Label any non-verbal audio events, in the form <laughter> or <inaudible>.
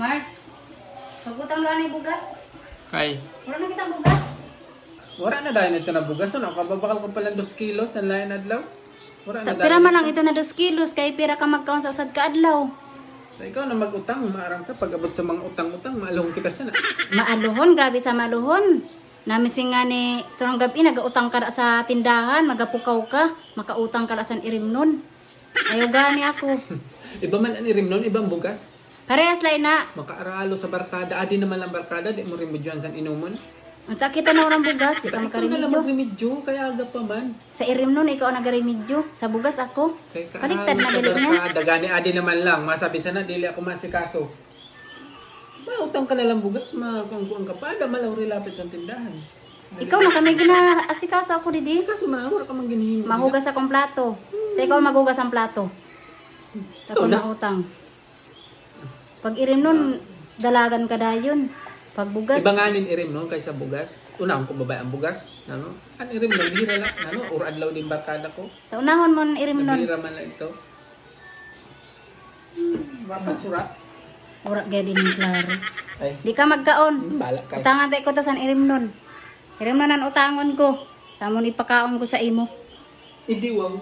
Mark, pagutang lang ni bugas. Kay. Wala na kita bugas. Wala na dahil ito na bugas. Ano? Kababakal ko pala 2 kilos ang layan adlaw. Wala na Ta- Pira man lang ito na 2 kilos, kay pira ka magkaon sa usad ka adlaw. So, ikaw na mag-utang, maarang ka. Pag abot sa mga utang-utang, maalong kita sana. Maaluhon, grabe sa maluhon. Namising nga ni turang gabi, nagautang ka na sa tindahan, magapukaw ka, makautang ka na sa irim nun. Ayaw gani ako. <laughs> Iba man ang irim nun, ibang bugas. Parehas lang na. Makaaralo sa barkada. Adi naman lang barkada, di mo rin mo dyan sa inumon. Unta kita na orang bugas, di ka Ikaw na lang kaya aga pa man. Sa irim nun, ikaw ang nagarimedyo. Sa bugas ako. Kay Baliktad kaaralo na sa dali niya. barkada. Gani adi naman lang. Masabi sana, dili ako masikaso. Ba, utang ka na lang bugas, makangkuang ka pa. Ada malaw rilapit sa tindahan. Ikaw na kami gina-asikaso ako didi. Kaso man, wala ka man ginihingi. Mahugas akong plato. Sa ikaw magugas ang plato. Sa Ikaw na. utang. Pag irim nun, dalagan ka dayon. Pag bugas, Ibanganin irim no kaysa bugas. Una ko babay ang bugas, ano? An irim lang bihira lang, ano? Or adlaw din barkada ko. taunahon mo ang irim nun. Bihira man lang ito. Hmm, Wala surat. Ura gaya din ni klaro. Ay, Di ka magkaon. bala kay. Utangan tayo ko to sa irim nun. Irim nun ang utangon ko. Tamon ipakaon ko sa imo. Idi wow.